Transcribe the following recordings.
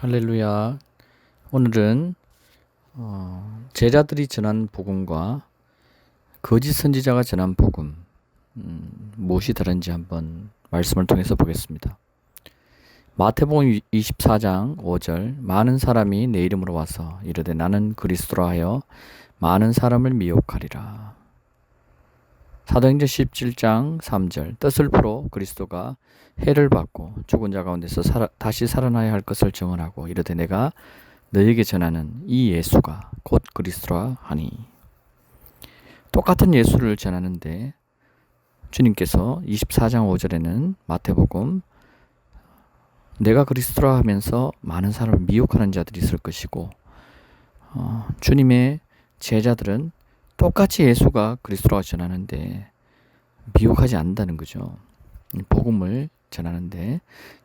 할렐루야. 오늘은 어, 제자들이 전한 복음과 거짓 선지자가 전한 복음 음, 무엇이 다른지 한번 말씀을 통해서 보겠습니다. 마태복음 24장 5절 많은 사람이 내 이름으로 와서 이르되 나는 그리스도라 하여 많은 사람을 미혹하리라. 사도행전 17장 3절 뜻을 풀어 그리스도가 해를 받고 죽은 자 가운데서 살아, 다시 살아나야 할 것을 증언하고 이르되 내가 너에게 전하는 이 예수가 곧 그리스도라 하니. 똑같은 예수를 전하는데 주님께서 24장 5절에는 마태복음 내가 그리스도라 하면서 많은 사람을 미혹하는 자들이 있을 것이고 어, 주님의 제자들은 똑같이 예수가 그리스도라고 전하는데 미혹하지 않는다는 거죠. 복음을 전하는데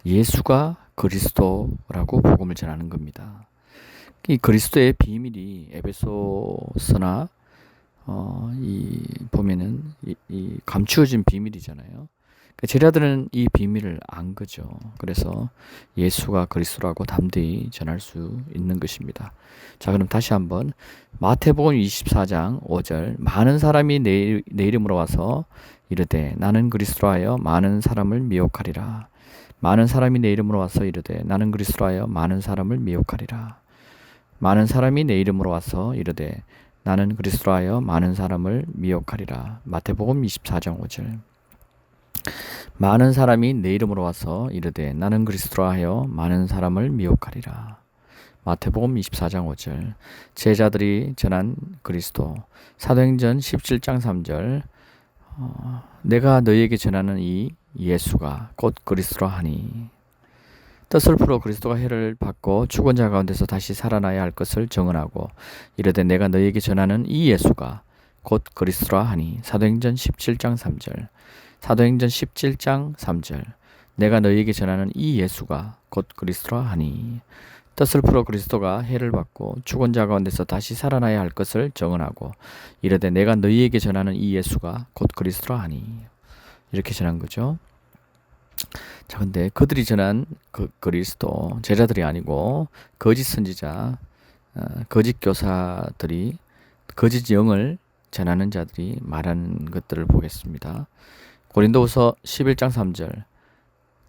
예수가 그리스도라고 복음을 전하는 겁니다. 이 그리스도의 비밀이 에베소서나 어, 이 보면은 이, 이 감추어진 비밀이잖아요. 그러니까 제자들은 이 비밀을 안 거죠. 그래서 예수가 그리스도라고 담대히 전할 수 있는 것입니다. 자, 그럼 다시 한번 마태복음 24장 5절 많은 사람이 내, 내 이름으로 와서 이르되 나는 그리스도라 하여 많은 사람을 미혹하리라. 많은 사람이 내 이름으로 와서 이르되 나는 그리스도라 하여 많은 사람을 미혹하리라. 많은 사람이 내 이름으로 와서 이르되 나는 그리스도라 하여 많은 사람을 미혹하리라. 마태복음 24장 5절. 많은 사람이 내 이름으로 와서 이르되 나는 그리스도라 하여 많은 사람을 미혹하리라. 마태복음 24장 5절. 제자들이 전한 그리스도. 사도행전 17장 3절. 어, 내가 너희에게 전하는 이 예수가 곧 그리스도라 하니 뜻을 풀어 그리스도가 해를 받고 죽은 자 가운데서 다시 살아나야 할 것을 정언하고 이르되 내가 너희에게 전하는 이 예수가 곧 그리스도라 하니 사도행전 17장 3절 사도행전 17장 3절 내가 너희에게 전하는 이 예수가 곧 그리스도라 하니 뜻을 풀어 그리스도가 해를 받고 죽은 자 가운데서 다시 살아나야 할 것을 정언하고 이르되 내가 너희에게 전하는 이 예수가 곧 그리스도라 하니 이렇게 전한 거죠. 자, 근데 그들이 전한 그 그리스도 제자들이 아니고 거짓 선지자, 어, 거짓 교사들이 거짓 영을 전하는 자들이 말하는 것들을 보겠습니다. 고린도후서 11장 3절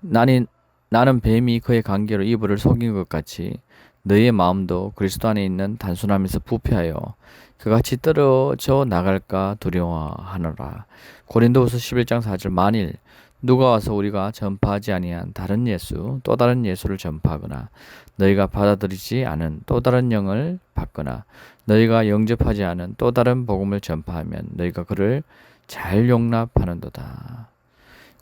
나는 나는 뱀이 그의 관계로 이불을 속인 것 같이 너희의 마음도 그리스도 안에 있는 단순함에서 부패하여 그같이 떨어져 나갈까 두려워하노라. 고린도후서 11장 4절 만일 누가 와서 우리가 전파하지 아니한 다른 예수 또 다른 예수를 전파하거나 너희가 받아들이지 않은 또 다른 영을 받거나 너희가 영접하지 않은 또 다른 복음을 전파하면 너희가 그를 잘 용납하는도다.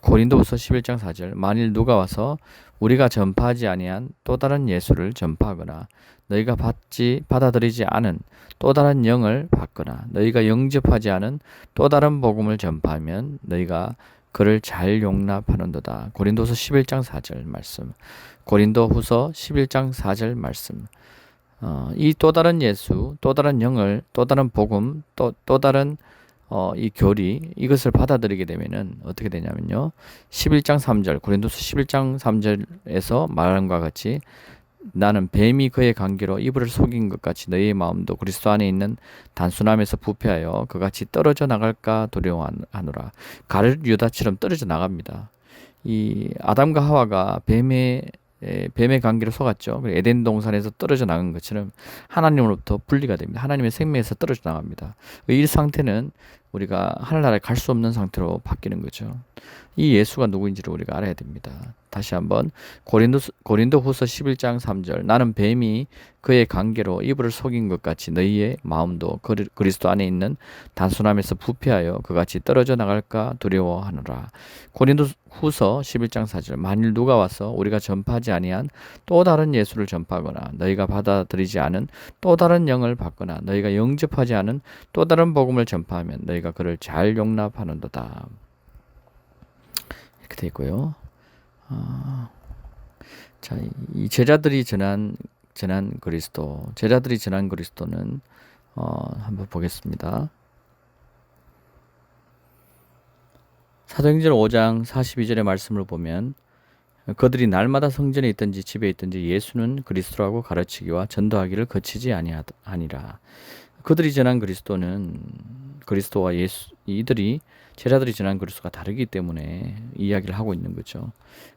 고린도후서 11장 4절 만일 누가 와서 우리가 전파하지 아니한 또 다른 예수를 전파하거나 너희가 받지 받아들이지 않은 또 다른 영을 받거나 너희가 영접하지 않은 또 다른 복음을 전파하면 너희가 그를 잘 용납하는도다. 고린도서 11장 4절 말씀. 고린도후서 11장 4절 말씀. 어, 이 또 다른 예수, 또 다른 영을, 또 다른 복음, 또 또 다른 어, 이 교리 이것을 받아들이게 되면은 어떻게 되냐면요. 11장 3절 고린도서 11장 3절에서 말함과 같이 나는 뱀이 그의 관계로 이불을 속인 것 같이 너희의 마음도 그리스도 안에 있는 단순함에서 부패하여 그같이 떨어져 나갈까 두려워하노라. 가를 유다처럼 떨어져 나갑니다. 이 아담과 하와가 뱀의 뱀의 관계로 속았죠. 에덴 동산에서 떨어져 나간 것처럼 하나님으로부터 분리가 됩니다. 하나님의 생명에서 떨어져 나갑니다. 이 상태는 우리가 하늘나라에 갈 수 없는 상태로 바뀌는 거죠. 이 예수가 누구인지를 우리가 알아야 됩니다. 다시 한번 고린도 고린도후서 11장 3절 나는 뱀이 그의 관계로 이불을 속인 것 같이 너희의 마음도 그리스도 안에 있는 단순함에서 부패하여 그같이 떨어져 나갈까 두려워하노라. 고린도후서 11장 4절 만일 누가 와서 우리가 전파하지 아니한 또 다른 예수를 전파하거나 너희가 받아들이지 않은 또 다른 영을 받거나 너희가 영접하지 않은 또 다른 복음을 전파하면 너희가 그를 잘 용납하는도다. 이렇게 되어 있고요. 어, 자, 이 제자들이 전한 전한 그리스도, 제자들이 전한 그리스도는 어, 한번 보겠습니다. 사도행전 5장 42절의 말씀을 보면 그들이 날마다 성전에 있든지 집에 있든지 예수는 그리스도라고 가르치기와 전도하기를 거치지 아니하니라. 그들이 전한 그리스도는 그리스도와 예수 이들이 제자들이 전한 그리스도가 다르기 때문에 이야기를 하고 있는 거죠.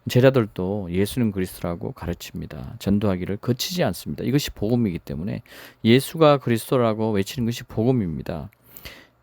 제자들도 예수는 그리스도라고 가르칩니다. 전도하기를 거치지 않습니다. 이것이 복음이기 때문에 예수가 그리스도라고 외치는 것이 복음입니다.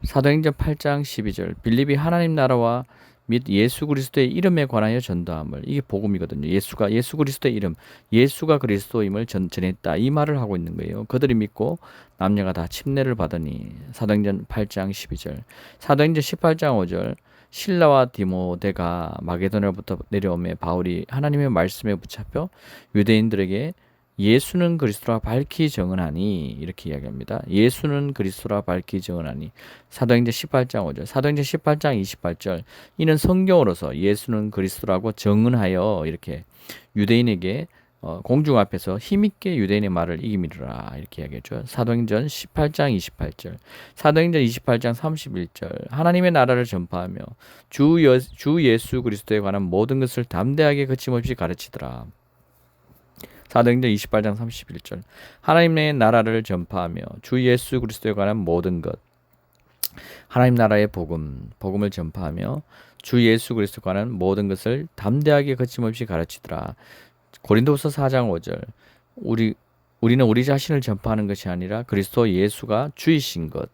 사도행전 8장 12절 빌립이 하나님 나라와 및 예수 그리스도의 이름에 관하여 전도함을. 이게 복음이거든요. 예수가 예수 그리스도의 이름, 예수가 그리스도임을 전, 전했다. 이 말을 하고 있는 거예요. 그들이 믿고 남녀가 다 침례를 받으니. 사도행전 8장 12절, 사도행전 18장 5절. 신라와 디모데가 마게도냐부터 내려오매 바울이 하나님의 말씀에 붙잡혀 유대인들에게 예수는 그리스도라 밝히 정언하니 이렇게 이야기합니다. 예수는 그리스도라 밝히 정언하니 사도행전 18장 5절 사도행전 18장 28절 이는 성경으로서 예수는 그리스도라고 정언하여 이렇게 유대인에게 어, 공중 앞에서 힘있게 유대인의 말을 이기미르라 이렇게 이야기했죠. 사도행전 18장 28절, 사도행전 28장 31절 하나님의 나라를 전파하며 주, 여, 주 예수 그리스도에 관한 모든 것을 담대하게 거침없이 가르치더라. 사도행전 28장 31절 하나님의 나라를 전파하며 주 예수 그리스도에 관한 모든 것 하나님 나라의 복음 복음을 전파하며 주 예수 그리스도에 관한 모든 것을 담대하게 거침없이 가르치더라. 고린도후서 4장 5절 우리 우리는 우리 자신을 전파하는 것이 아니라 그리스도 예수가 주이신 것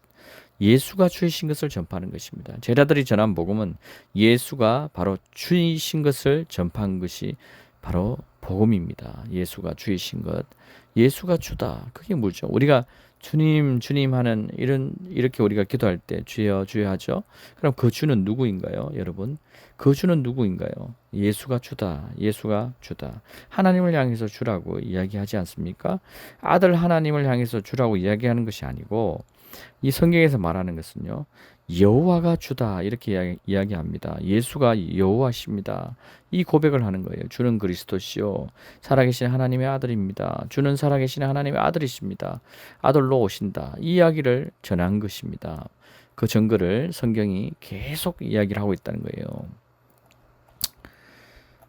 예수가 주이신 것을 전파하는 것입니다. 제자들이 전한 복음은 예수가 바로 주이신 것을 전파한 것이 바로 복음입니다. 예수가 주이신 것. 예수가 주다. 그게 뭐죠? 우리가 주님, 주님 하는 이런 이렇게 우리가 기도할 때 주여, 주여 하죠. 그럼 그 주는 누구인가요, 여러분? 그 주는 누구인가요? 예수가 주다. 예수가 주다. 하나님을 향해서 주라고 이야기하지 않습니까? 아들 하나님을 향해서 주라고 이야기하는 것이 아니고 이 성경에서 말하는 것은요. 여호와가 주다 이렇게 이야기, 합니다 예수가 여호와십니다. 이 고백을 하는 거예요. 주는 그리스도시요 살아계신 하나님의 아들입니다. 주는 살아계신 하나님의 아들이십니다. 아들로 오신다. 이 이야기를 전한 것입니다. 그 증거를 성경이 계속 이야기를 하고 있다는 거예요.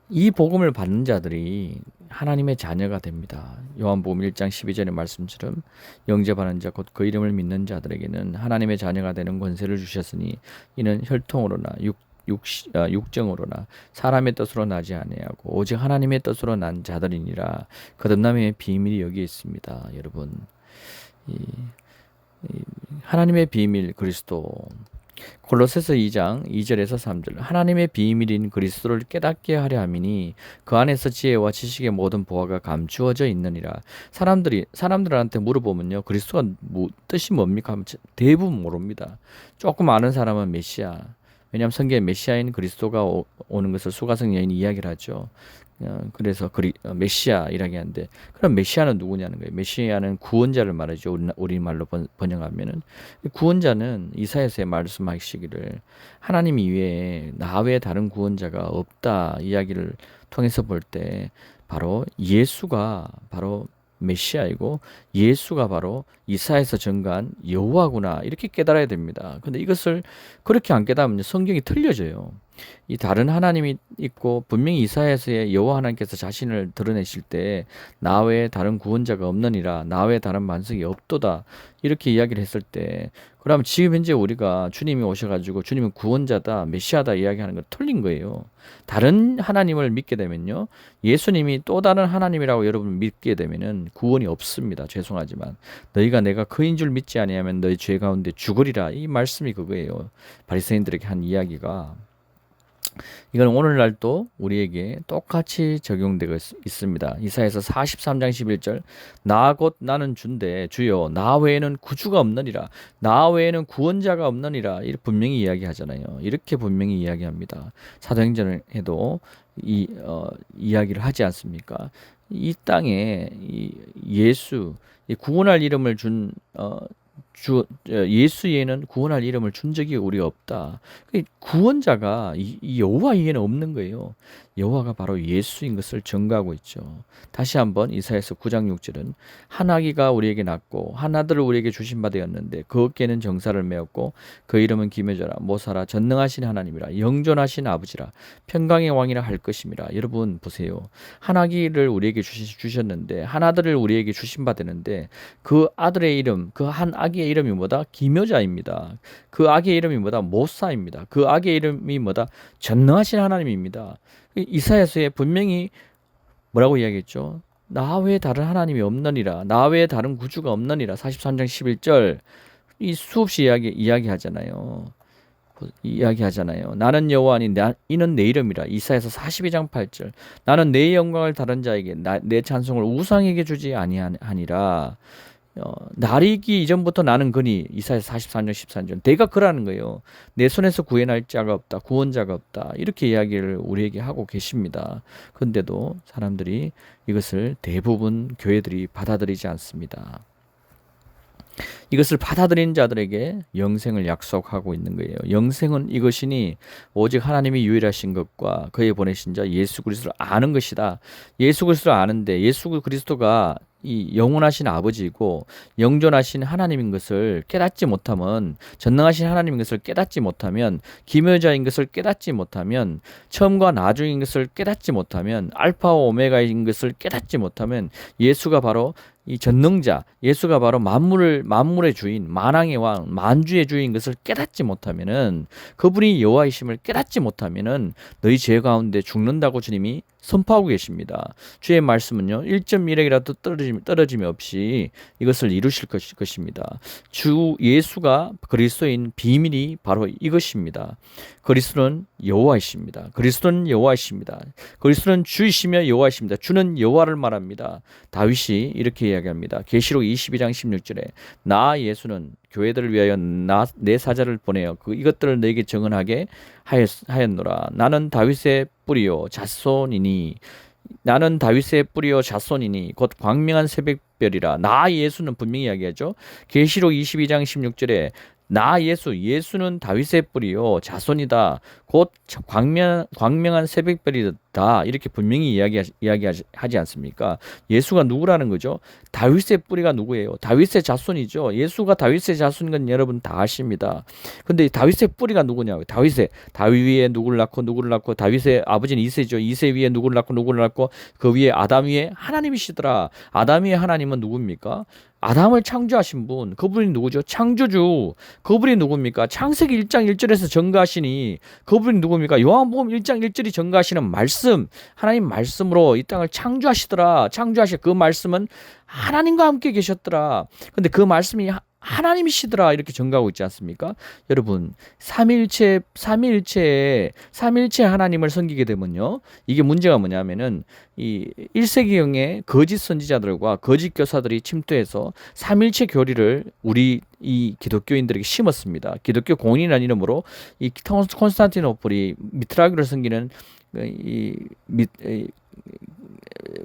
이 복음을 받는 자들이 하나님의 자녀가 됩니다. 요한복음 1장 12절의 말씀처럼 영접하는 자 곧 그 이름을 믿는 자들에게는 하나님의 자녀가 되는 권세를 주셨으니 이는 혈통으로나 육 육, 아, 육정으로나 사람의 뜻으로 나지 아니하고 오직 하나님의 뜻으로 난 자들이니라. 거듭남의 비밀이 여기 있습니다 여러분. 이, 이 하나님의 비밀 그리스도 골로새서 2장 2절에서 3절. 하나님의 비밀인 그리스도를 깨닫게 하려 함이니 그 안에서 지혜와 지식의 모든 보화가 감추어져 있느니라. 사람들이 사람들한테 물어보면요 그리스도가 뭐, 뜻이 뭡니까? 하면 대부분 모릅니다. 조금 아는 사람은 메시아. 왜냐하면 성경에 메시아인 그리스도가 오, 는 것을 수가성 여인이 이야기를 하죠. 어, 그래서 그리 어, 메시아이라고 하는데 그럼 메시아는 누구냐는 거예요. 메시아는 구원자를 말하죠. 우리 말로 번역하면은 구원자는 이사야서에 말씀하시기를 하나님 이외에 나 외에 다른 구원자가 없다 이야기를 통해서 볼 때 바로 예수가 바로 메시아이고 예수가 바로 이사에서 증가한 여호와구나 이렇게 깨달아야 됩니다. 근데 이것을 그렇게 안 깨달으면 성경이 틀려져요. 이 다른 하나님이 있고 분명히 이사야서의 여호와 하나님께서 자신을 드러내실 때 나 외에 다른 구원자가 없느니라 나 외에 다른 반석이 없도다 이렇게 이야기를 했을 때 그러면 지금 현재 우리가 주님이 오셔가지고 주님은 구원자다 메시아다 이야기하는 건 틀린 거예요. 다른 하나님을 믿게 되면요 예수님이 또 다른 하나님이라고 여러분 믿게 되면은 구원이 없습니다. 죄송하지만 너희가 내가 그인 줄 믿지 아니하면 너희 죄 가운데 죽으리라 이 말씀이 그거예요. 바리새인들에게 한 이야기가 이건 오늘날도 우리에게 똑같이 적용되고 있 습니다. 이사에서 43장 11절 나 곧 나는 준대 주여 나 외에는 구주가 없느니라 나 외에는 구원자가 없느니라 이렇게 분명히 이야기하잖아요. 이렇게 분명히 이야기합니다. 사도행전에도 이 어, 이야기를 하지 않습니까? 이 땅에 이 예수 이 구원할 이름을 준 어, 주 어, 예수 이에는 구원할 이름을 준 적이 우리가 없다. 그 구원자가 이 여호와 이에는 없는 거예요. 여호와가 바로 예수인 것을 증거하고 있죠. 다시 한번 이사야서 9장 6절은 한 아기가 우리에게 낳고 한 아들을 우리에게 주신 바 되었는데 그 어깨는 정사를 메었고 그 이름은 김여져라 모사라 전능하신 하나님이라 영존하신 아버지라 평강의 왕이라 할 것임이라 여러분 보세요. 한 아기를 우리에게 주셨는데 한 아들을 우리에게 주신 바 되는데 그 아들의 이름 그 한 아기의 이름이 뭐다? 김여자입니다. 그 아기의 이름이 뭐다? 모사입니다. 그 아기의 이름이 뭐다? 전능하신 하나님입니다. 이사야서에 분명히 뭐라고 이야기했죠? 나 외에 다른 하나님이 없느니라. 나 외에 다른 구주가 없느니라. 43장 11절. 이 수없이 이야기 이야기하잖아요. 이야기하잖아요. 나는 여호와니 이는 내 이름이라. 이사야서 42장 8절. 나는 내 영광을 다른 자에게 나, 내 찬송을 우상에게 주지 아니하니라. 어, 나리기 이전부터 나는 거니 이사야 44년 13절 내가 그라는 거예요. 내 손에서 구해낼 자가 없다. 구원자가 없다. 이렇게 이야기를 우리에게 하고 계십니다. 근데도 사람들이 이것을 대부분 교회들이 받아들이지 않습니다. 이것을 받아들인 자들에게 영생을 약속하고 있는 거예요. 영생은 이것이니 오직 하나님이 유일하신 것과 그의 보내신 자 예수 그리스도를 아는 것이다. 예수 그리스도를 아는데 예수 그리스도가 이 영원하신 아버지이고 영존하신 하나님인 것을 깨닫지 못하면 전능하신 하나님인 것을 깨닫지 못하면 기묘자인 것을 깨닫지 못하면 처음과 나중인 것을 깨닫지 못하면 알파와 오메가인 것을 깨닫지 못하면 예수가 바로 이 전능자 예수가 바로 만물을 만물의 주인 만왕의 왕 만주의 주인 것을 깨닫지 못하면은 그분이 여호와이심을 깨닫지 못하면은 너희 죄 가운데 죽는다고 주님이 선포하고 계십니다. 주의 말씀은요 1.1핵이라도 떨어짐 떨어짐이 없이 이것을 이루실 것입니다. 주 예수가 그리스도인 비밀이 바로 이것입니다. 그리스도는 여호와이십니다. 그리스도는 여호와이십니다. 그리스도는 주이시며 여호와이십니다. 주는 여호와를 말합니다. 다윗이 이렇게 이야기합니다. 계시록 22장 16절에 나 예수는 교회들을 위하여 나 내 사자를 보내어 그 이것들을 내게 정언하게 하였, 하였노라. 나는 다윗의 뿌리요 자손이니 나는 다윗의 뿌리요 자손이니 곧 광명한 새벽별이라 나 예수는 분명히 이야기하죠. 계시록 22장 16절에 나 예수 예수는 다윗의 뿌리요 자손이다 곧 광명 광명한 새벽별이다 이렇게 분명히 이야기 이야기하지 않습니까? 예수가 누구라는 거죠? 다윗의 뿌리가 누구예요? 다윗의 자손이죠. 예수가 다윗의 자손인 건 여러분 다 아십니다. 근데 다윗의 뿌리가 누구냐고? 다윗의 다윗 위에 누구를 낳고 누구를 낳고 다윗의 아버지는 이세죠. 이세 위에 누구를 낳고 누구를 낳고 그 위에 아담 위에 하나님이시더라. 아담 위에 하나님은 누굽니까? 아담을 창조하신 분, 그분이 누구죠? 창조주. 그분이 누굽니까? 창세기 1장 1절에서 전가하시니 그분이 누굽니까? 요한복음 1장 1절이 전가하시는 말씀. 하나님 말씀으로 이 땅을 창조하시더라. 창조하실 그 말씀은 하나님과 함께 계셨더라. 근데 그 말씀이 하나님이시더라 이렇게 정가하고 있지 않습니까? 여러분 삼일체 삼일체에 삼일체 하나님을 섬기게 되면요 이게 문제가 뭐냐면은 이 1세기형의 거짓 선지자들과 거짓 교사들이 침투해서 삼일체 교리를 우리 이 기독교인들에게 심었습니다. 기독교 공인이라는 이름으로 이 콘스탄티노플이 미트라기를 섬기는 이 미,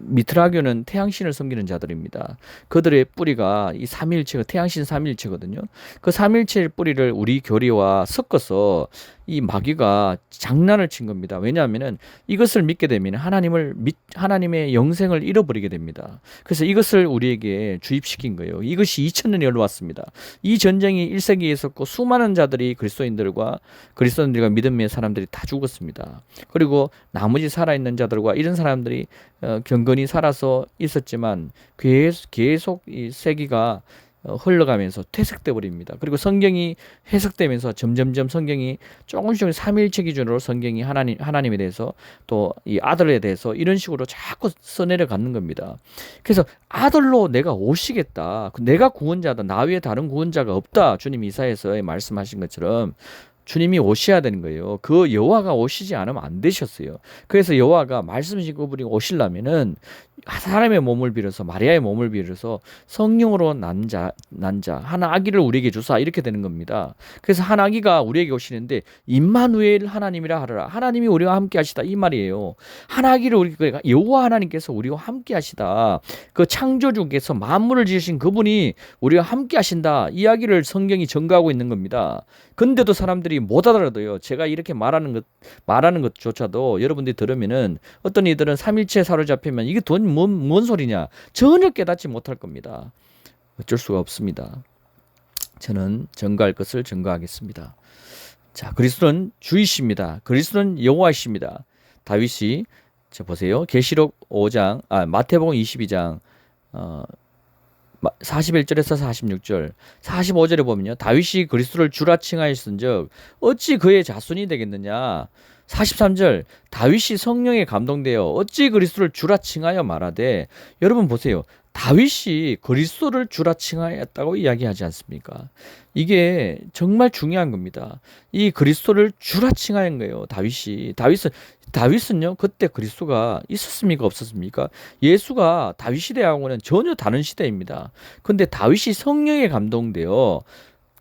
미트라교는 태양신을 섬기는 자들입니다. 그들의 뿌리가 이 삼일체가 태양신 삼일체거든요. 그 삼일체의 뿌리를 우리 교리와 섞어서 이 마귀가 장난을 친 겁니다. 왜냐하면은 이것을 믿게 되면 하나님을 믿, 하나님의 영생을 잃어버리게 됩니다. 그래서 이것을 우리에게 주입시킨 거예요. 이것이 2000년이 흘러왔습니다. 이 전쟁이 1세기에 있었고 수많은 자들이 그리스도인들과 그리스도인들과 믿음의 사람들이 다 죽었습니다. 그리고 나머지 살아있는 자들과 이런 사람들이 어, 경건히 살아서 있었지만 계속, 계속 이 세기가 어, 흘러가면서 퇴색돼 버립니다. 그리고 성경이 해석되면서 점점점 성경이 조금씩 삼일체 기준으로 성경이 하나님 하나님에 대해서 또 이 아들에 대해서 이런 식으로 자꾸 써내려 가는 겁니다. 그래서 아들로 내가 오시겠다. 그 내가 구원자다. 나 외에 다른 구원자가 없다. 주님 이사에서 말씀하신 것처럼 주님이 오셔야 되는 거예요. 그 여호와가 오시지 않으면 안 되셨어요. 그래서 여호와가 말씀이신 그분이 오시려면은 사람의 몸을 빌어서 마리아의 몸을 빌어서 성령으로 난 자 난 자 한 아기를 우리에게 주사 이렇게 되는 겁니다. 그래서 한 아기가 우리에게 오시는데 임마누엘 하나님이라 하라. 하나님이 우리와 함께 하시다 이 말이에요. 한 아기를 우리 가 여호와 하나님께서 우리와 함께 하시다. 그 창조주께서 만물을 지으신 그분이 우리와 함께 하신다. 이야기를 성경이 전가하고 있는 겁니다. 근데도 사람들이 못 알아들어요. 제가 이렇게 말하는 것 말하는 것조차도 여러분들이 들으면은 어떤 이들은 삼일체 사로잡히면 이게 돈 뭔, 뭔 소리냐 전혀 깨닫지 못할 겁니다. 어쩔 수가 없습니다. 저는 증거할 것을 증거하겠습니다. 자, 그리스도는 주이십니다. 그리스도는 여호와이십니다. 다윗이 자 보세요. 계시록 5장, 아 마태복음 22장 어 41절에서 46절, 45절에 보면요. 다윗이 그리스도를 주라 칭하였은즉 어찌 그의 자손이 되겠느냐? 43절 다윗이 성령에 감동되어 어찌 그리스도를 주라 칭하여 말하되 여러분 보세요. 다윗이 그리스도를 주라 칭하였다고 이야기하지 않습니까? 이게 정말 중요한 겁니다. 이 그리스도를 주라 칭하는 거예요. 다윗이 다윗은 다윗은요 그때 그리스도가 있었습니까 없었습니까? 예수가 다윗 시대하고는 전혀 다른 시대입니다. 근데 다윗이 성령에 감동되어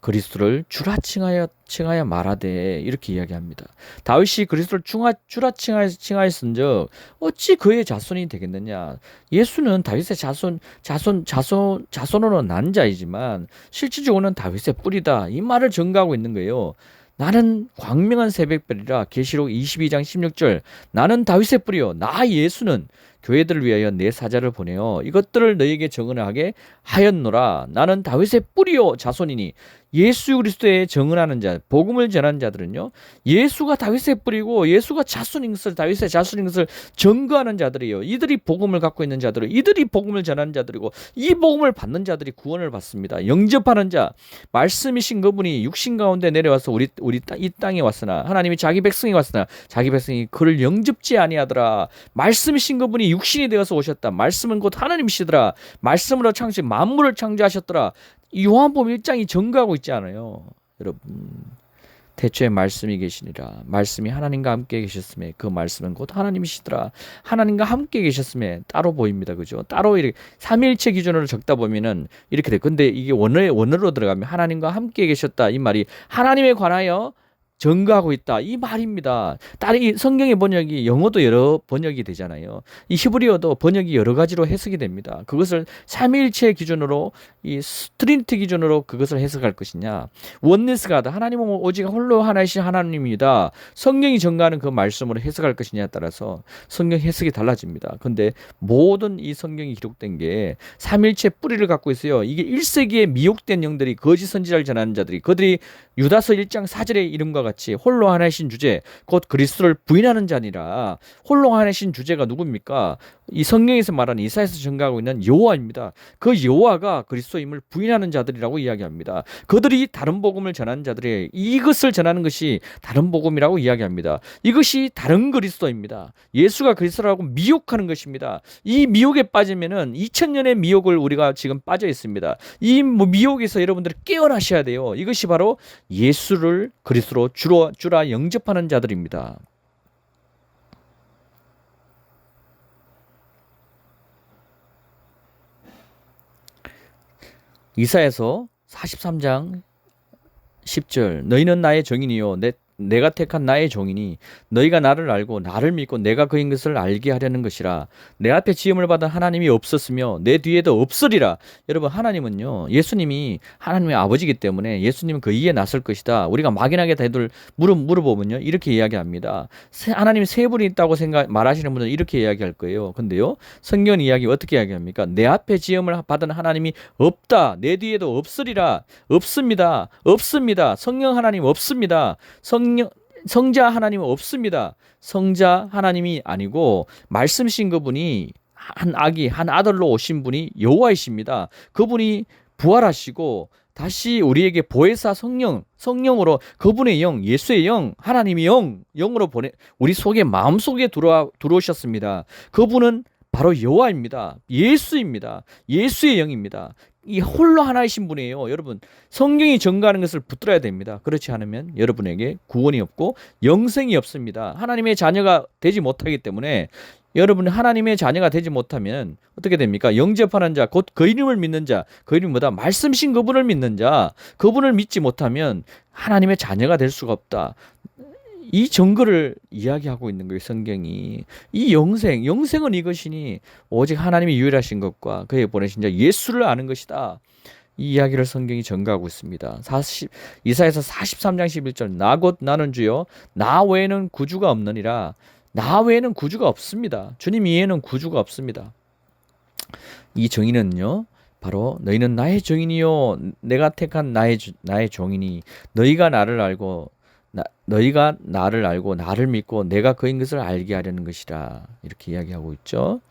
그리스도를 주라 칭하여 칭하여 말하되 이렇게 이야기합니다. 다윗이 그리스도를 중하, 주라 칭하여 칭하였은즉 어찌 그의 자손이 되겠느냐? 예수는 다윗의 자손 자손 자손 자손으로 난 자이지만 실질적으로는 다윗의 뿌리다 이 말을 전가하고 있는 거예요. 나는 광명한 새벽별이라 계시록 22장 16절 나는 다윗의 뿌리요 나 예수는 교회들을 위하여 내 사자를 보내어 이것들을 너에게 정언하게 하였노라 나는 다윗의 뿌리요 자손이니 예수 그리스도에 정언하는 자, 복음을 전하는 자들은요, 예수가 다윗의 뿌리고 예수가 자손인 것을 다윗의 자손인 것을 증거하는 자들이요. 이들이 복음을 갖고 있는 자들이 이들이 복음을 전하는 자들이고 이 복음을 받는 자들이 구원을 받습니다. 영접하는 자, 말씀이신 그분이 육신 가운데 내려와서 우리 우리 이 땅에 왔으나 하나님이 자기 백성이 왔으나 자기 백성이 그를 영접지 아니하더라. 말씀이신 그분이 육신이 되어서 오셨다. 말씀은 곧 하나님이시더라. 말씀으로 창조 만물을 창조하셨더라. 요한복음 1장이 증거하고 있지 않아요. 여러분. 대초에 말씀이 계시니라. 말씀이 하나님과 함께 계셨음에 그 말씀은 곧 하나님이시더라. 하나님과 함께 계셨음에 따로 보입니다. 그죠? 따로 이렇게 삼일체 기준으로 적다 보면은 이렇게 돼. 근데 이게 원어에 원어로 들어가면 하나님과 함께 계셨다. 이 말이 하나님에 관하여 증거하고 있다. 이 말입니다. 다른 이 성경의 번역이 영어도 여러 번역이 되잖아요. 이 히브리어도 번역이 여러 가지로 해석이 됩니다. 그것을 삼일체 기준으로 이 스트린트 기준으로 그것을 해석할 것이냐. 원네스가 다 하나님은 오직 홀로 하나이신 하나님이다. 성경이 증거하는 그 말씀으로 해석할 것이냐에 따라서 성경 해석이 달라집니다. 근데 모든 이 성경이 기록된 게 삼일체 뿌리를 갖고 있어요. 이게 1세기에 미혹된 영들이 거짓 선지자를 전하는 자들이 그들이 유다서 1장 4절의 이름과 같이 홀로 하나이신 주제 곧 그리스도를 부인하는 자니라 홀로 하나이신 주제가 누굽니까? 이 성경에서 말하는 이사에서 증가하고 있는 여호와입니다. 그 여호와가 그리스도임을 부인하는 자들이라고 이야기합니다. 그들이 다른 복음을 전하는 자들이 이것을 전하는 것이 다른 복음이라고 이야기합니다. 이것이 다른 그리스도입니다. 예수가 그리스도라고 미혹하는 것입니다. 이 미혹에 빠지면은 2000년의 미혹을 우리가 지금 빠져 있습니다. 이 미혹에서 여러분들이 깨어나셔야 돼요. 이것이 바로 예수를 그리스도로 주로 주라 영접하는 자들입니다. 이사에서 43장 10절. 너희는 나의 정인이요. 내 내가 택한 나의 종이니 너희가 나를 알고 나를 믿고 내가 그인 것을 알게 하려는 것이라. 내 앞에 지음을 받은 하나님이 없었으며 내 뒤에도 없으리라. 여러분 하나님은요 예수님이 하나님의 아버지기 때문에 예수님은 그 이에 나설 것이다. 우리가 막연하게 대들 물어 물어보면요 이렇게 이야기합니다. 하나님 세 분이 있다고 생각 말하시는 분은 이렇게 이야기할 거예요. 근데요 성경 이야기 어떻게 이야기합니까? 내 앞에 지음을 받은 하나님이 없다. 내 뒤에도 없으리라. 없습니다. 없습니다. 성령 하나님 없습니다. 성 성령 성자 하나님은 없습니다. 성자 하나님이 아니고 말씀신 그분이 한 아기 한 아들로 오신 분이 여호와이십니다. 그분이 부활하시고 다시 우리에게 보혜사 성령 성령으로 그분의 영 예수의 영 하나님의 영 영으로 보내 우리 속에 마음 속에 들어와 들어오셨습니다. 그분은 바로 여호와입니다. 예수입니다. 예수의 영입니다. 이 홀로 하나이신 분이에요. 여러분 성경이 증거하는 것을 붙들어야 됩니다. 그렇지 않으면 여러분에게 구원이 없고 영생이 없습니다. 하나님의 자녀가 되지 못하기 때문에 여러분 하나님의 자녀가 되지 못하면 어떻게 됩니까? 영접하는 자, 곧 그 이름을 믿는 자, 그 이름이 뭐다? 말씀신 그분을 믿는 자, 그분을 믿지 못하면 하나님의 자녀가 될 수가 없다. 이 증거를 이야기하고 있는 거예요, 성경이. 이 영생, 영생은 이것이니 오직 하나님이 유일하신 것과 그에 보내신 자 예수를 아는 것이다. 이 이야기를 성경이 전가하고 있습니다. 40, 이사에서 43장 11절 나 곧 나는 주요 나 외에는 구주가 없느니라 나 외에는 구주가 없습니다. 주님 이외에는 구주가 없습니다. 이 정의는요. 바로 너희는 나의 정인이요 내가 택한 나의 주- 나의 종이니 너희가 나를 알고 나, 너희가 나를 알고 나를 믿고 내가 그인 것을 알게 하려는 것이라 이렇게 이야기하고 있죠.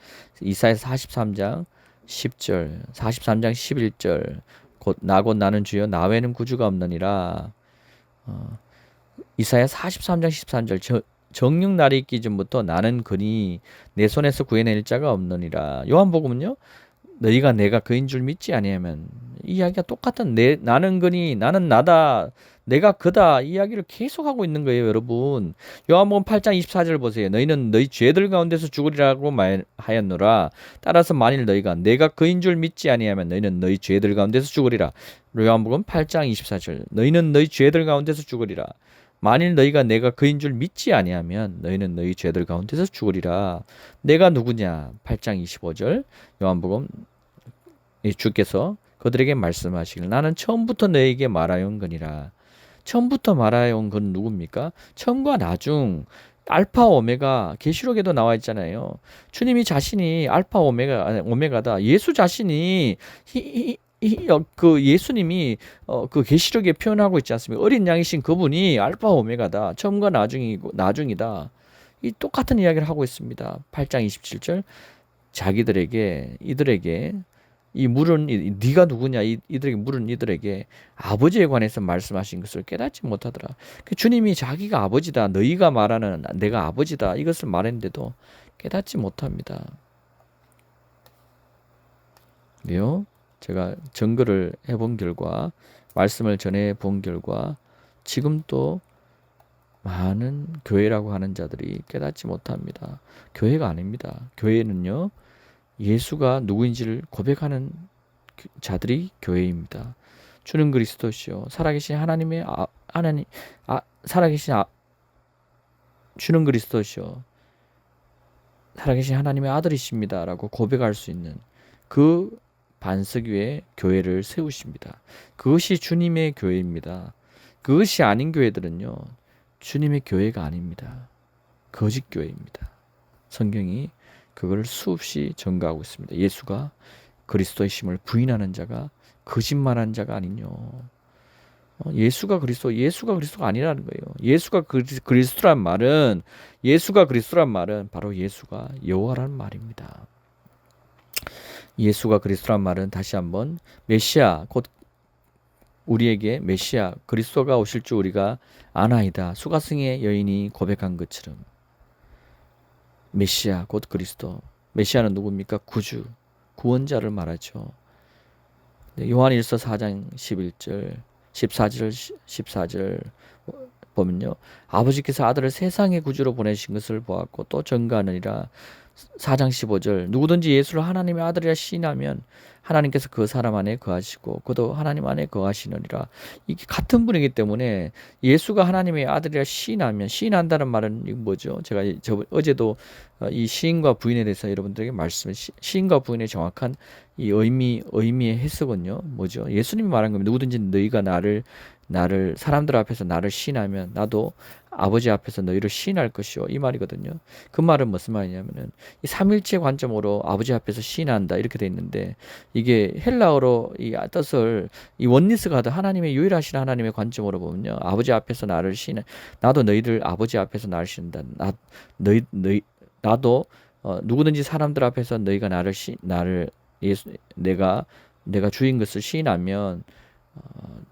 이사야 43장 10절, 43장 11절 곧 나곧 나는 주여 나 외에는 구주가 없느니라. 어, 이사야 43장 13절 저, 정령 날이 있기 전부터 나는 그니 내 손에서 구해낼 자가 없느니라. 요한복음은요. 너희가 내가 그인 줄 믿지 아니하면 이 이야기가 똑같은 내 나는 그니 나는 나다 내가 그다 이 이야기를 계속하고 있는 거예요, 여러분. 요한복음 8장 24절 보세요. 너희는 너희 죄들 가운데서 죽으리라고 말하였노라. 따라서 만일 너희가 내가 그인 줄 믿지 아니하면 너희는 너희 죄들 가운데서 죽으리라. 요한복음 8장 24절. 너희는 너희 죄들 가운데서 죽으리라. 만일 너희가 내가 그인 줄 믿지 아니하면 너희는 너희 죄들 가운데서 죽으리라. 내가 누구냐? 8장 25절. 요한복음 이 주께서 그들에게 말씀하시길 나는 처음부터 너에게 말하여온 거니라. 처음부터 말하여온 건 누굽니까? 처음과 나중 알파 오메가 계시록에도 나와 있잖아요. 주님이 자신이 알파 오메가 아니, 오메가다. 예수 자신이 이, 이, 이, 어, 그 예수님이 어, 그 계시록에 표현하고 있지 않습니까? 어린 양이신 그분이 알파 오메가다. 처음과 나중이고 나중이다. 이 똑같은 이야기를 하고 있습니다. 8장 27절 자기들에게 이들에게 이 물은 이- 네가 누구냐 이, 이들에게 물은 이들에게 아버지에 관해서 말씀하신 것을 깨닫지 못하더라. 그 주님이 자기가 아버지다 너희가 말하는 내가 아버지다 이것을 말했는데도 깨닫지 못합니다. 왜요? 제가 증거를 해본 결과 말씀을 전해 본 결과 지금 또 많은 교회라고 하는 자들이 깨닫지 못합니다. 교회가 아닙니다. 교회는요 예수가 누구인지를 고백하는 그 자들이 교회입니다. 주는 그리스도시요 살아계신 하나님의 아, 하나님 아 살아계신 아, 주는 그리스도시요 살아계신 하나님의 아들이십니다라고 고백할 수 있는 그 반석 위에 교회를 세우십니다. 그것이 주님의 교회입니다. 그것이 아닌 교회들은요 주님의 교회가 아닙니다. 거짓 교회입니다. 성경이 그걸 수없이 전가하고 있습니다. 예수가 그리스도의 심을 부인하는 자가 거짓말한 자가 아니뇨. 어, 예수가 그리스도, 예수가 그리스도가 아니라는 거예요. 예수가 그리- 그리스도란 말은 예수가 그리스도란 말은 바로 예수가 여호와라는 말입니다. 예수가 그리스도란 말은 다시 한번 메시아 곧 우리에게 메시아 그리스도가 오실 줄 우리가 아나이다. 수가승의 여인이 고백한 것처럼 메시아 곧 그리스도. 메시아는 누굽니까? 구주, 구원자를 말하죠. 네, 요한일서 4장 11절, 14절, 14절 보면요. 아버지께서 아들을 세상의 구주로 보내신 것을 보았고 또 전가하느니라 4장 15절 누구든지 예수를 하나님의 아들이라 시인하면 하나님께서 그 사람 안에 거하시고 그도 하나님 안에 거하시느니라 이게 같은 분이기 때문에 예수가 하나님의 아들이라 시인하면 시인한다는 말은 뭐죠? 제가 이- 저 어제도 어, 이 시인과 부인에 대해서 여러분들에게 말씀 시- 시인과 부인의 정확한 이 의미 의미의 해석은요 뭐죠? 예수님이 말한 겁니다. 누구든지 너희가 나를 나를 사람들 앞에서 나를 시인하면 나도 아버지 앞에서 너희를 시인할 것이요 이 말이거든요. 그 말은 무슨 말이냐면은 이 삼일체 관점으로 아버지 앞에서 시인한다 이렇게 돼 있는데 이게 헬라어로 이 뜻을 이 원리스가 하다 하나님의 유일하신 하나님의 관점으로 보면요. 아버지 앞에서 나를 시인 나도 너희들 아버지 앞에서 나를 시인다. 나 너희 너희 나도 어, 누구든지 사람들 앞에서 너희가 나를 시 나를 예수 내가 내가 주인 것을 시인하면 어,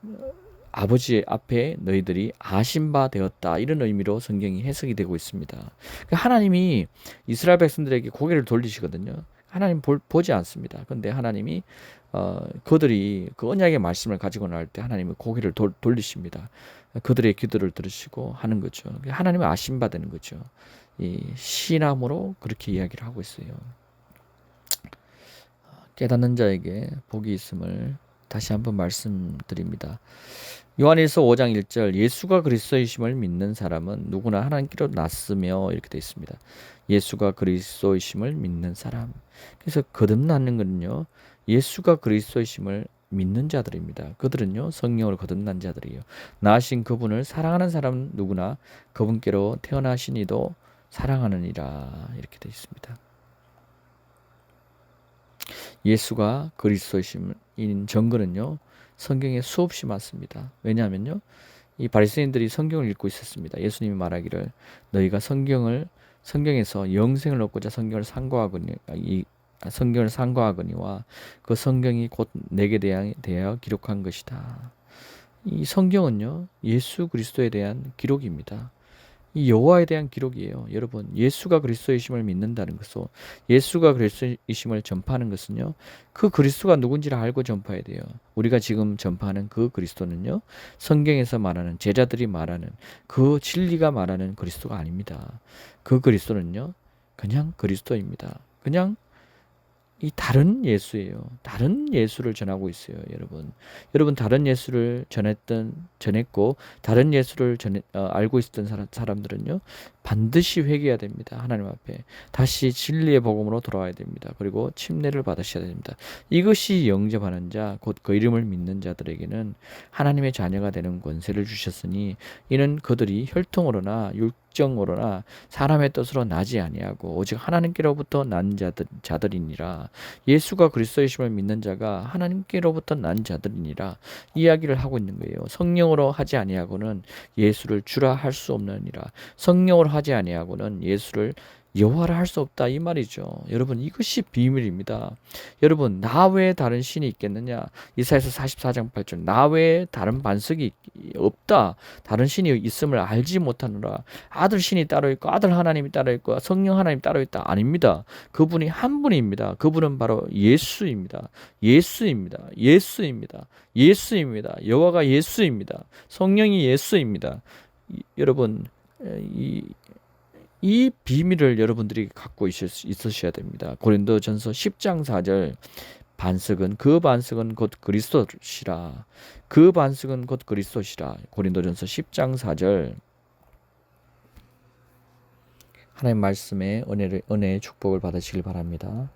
아버지 앞에 너희들이 아신 바 되었다 이런 의미로 성경이 해석이 되고 있습니다. 그러니까 하나님이 이스라엘 백성들에게 고개를 돌리시거든요. 하나님 볼, 보지 않습니다. 근데 하나님이 어, 그들이 그 언약의 말씀을 가지고 나올 때 하나님은 고개를 돌, 돌리십니다. 그들의 기도를 들으시고 하는 거죠. 하나님은 아심 받는 거죠. 이 신함으로 그렇게 이야기를 하고 있어요. 깨닫는 자에게 복이 있음을 다시 한번 말씀드립니다. 요한일서 5장 1절 예수가 그리스도이심을 믿는 사람은 누구나 하나님께로 났으며 이렇게 되어 있습니다. 예수가 그리스도이심을 믿는 사람. 그래서 거듭나는 것은요. 예수가 그리스도이심을 믿는 자들입니다. 그들은요 성령으로 거듭난 자들이에요. 나신 그분을 사랑하는 사람 누구나 그분께로 태어나신 이도 사랑하느니라 이렇게 되어 있습니다. 예수가 그리스도이신 증거는요 성경에 수없이 많습니다. 왜냐하면요 이 바리새인들이 성경을 읽고 있었습니다. 예수님이 말하기를 너희가 성경을 성경에서 영생을 얻고자 성경을 상고하거니 이 성경을 상고하거니와 그 성경이 곧 내게 대하, 대하여 기록한 것이다. 이 성경은요 예수 그리스도에 대한 기록입니다. 이 여호와에 대한 기록이에요. 여러분, 예수가 그리스도이심을 믿는다는 것은 예수가 그리스도이심을 전파하는 것은요. 그 그리스도가 누군지를 알고 전파해야 돼요. 우리가 지금 전파하는 그 그리스도는요. 성경에서 말하는 제자들이 말하는 그 진리가 말하는 그리스도가 아닙니다. 그 그리스도는요. 그냥 그리스도입니다. 그냥 이 다른 예수예요. 다른 예수를 전하고 있어요, 여러분. 여러분 다른 예수를 전했던 전했고 다른 예수를 전 어, 알고 있었던 사람, 사람들은요. 반드시 회개해야 됩니다. 하나님 앞에 다시 진리의 복음으로 돌아와야 됩니다. 그리고 침례를 받으셔야 됩니다. 이것이 영접하는 자, 곧 그 이름을 믿는 자들에게는 하나님의 자녀가 되는 권세를 주셨으니 이는 그들이 혈통으로나 육정으로나 사람의 뜻으로 나지 아니하고 오직 하나님께로부터 난 자들 자들이니라. 예수가 그리스도이심을 믿는 자가 하나님께로부터 난 자들이니라. 이야기를 하고 있는 거예요. 성령으로 하지 아니하고는 예수를 주라 할 수 없느니라. 성령으로 하지 아니하고는 예수를 여호와를 할수 없다 이 말이죠. 여러분 이것이 비밀입니다. 여러분 나 외에 다른 신이 있겠느냐? 이사야서 44장 8절 나 외에 다른 반석이 없다. 다른 신이 있음을 알지 못하느라 아들 신이 따로 있고 아들 하나님이 따로 있고 성령 하나님 따로 있다 아닙니다. 그분이 한 분입니다. 그분은 바로 예수입니다. 예수입니다. 예수입니다. 예수입니다. 여호와가 예수입니다. 성령이 예수입니다. 이, 여러분 이, 이 비밀을 여러분들이 갖고 있으셔야 됩니다. 고린도전서 10장 4절 반석은 그 반석은 곧 그리스도시라. 그 반석은 곧 그리스도시라. 고린도전서 10장 4절 하나님 말씀에 은혜를 은혜의 축복을 받으시길 바랍니다.